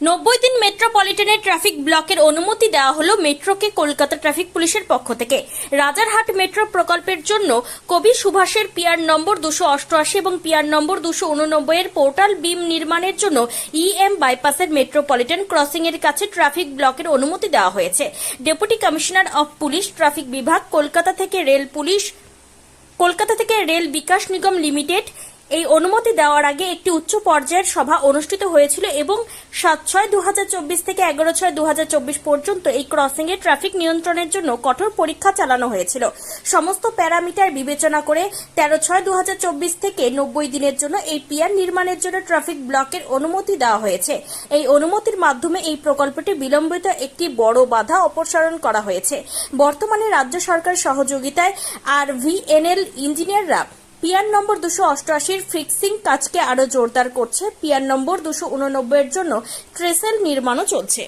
নব্বই দিন মেট্রোপলিটনের ট্রাফিক ব্লকের অনুমতি দেওয়া হলো মেট্রোকে কলকাতা ট্রাফিক পুলিশের পক্ষ থেকে। রাজারহাট মেট্রো প্রকল্পের জন্য কবি সুভাষের পিয়ার নম্বর দুশো অষ্টআশি এবং পিয়ার নম্বর দুশো উননব্বই এর পোর্টাল বিম নির্মাণের জন্য ইএম বাইপাসের মেট্রোপলিটন ক্রসিং এর কাছে ট্রাফিক ব্লকের অনুমতি দেওয়া হয়েছে। Deputy commissioner of police, traffic বিভাগ, কলকাতা থেকে রেল পুলিশ, কলকাতা থেকে রেল বিকাশ নিগম লিমিটেড এই অনুমতি দেওয়ার আগে একটি উচ্চ পর্যায়ের সভা অনুষ্ঠিত হয়েছিল এবং সাত ছয় দু থেকে এগারো ছয় দু পর্যন্ত এই ক্রসিং এ ট্রাফিক নিয়ন্ত্রণের জন্য কঠোর পরীক্ষা চালানো হয়েছিল। সমস্ত প্যারামিটার বিবেচনা করে তেরো ছয় দু থেকে নব্বই দিনের জন্য এই পিয়ার নির্মাণের জন্য ট্রাফিক ব্লকের অনুমতি দেওয়া হয়েছে। এই অনুমতির মাধ্যমে এই প্রকল্পটি বিলম্বিত একটি বড় বাধা অপসারণ করা হয়েছে। বর্তমানে রাজ্য সরকার সহযোগিতায় আর ভিএনএল ইঞ্জিনিয়াররা পিয়ার নম্বর দুশো অষ্টআশির ফিক্সিং কাজকে আরও জোরদার করছে। পিয়ার নম্বর দুশো উননব্বইয়ের জন্য ট্রেসেল নির্মাণও চলছে।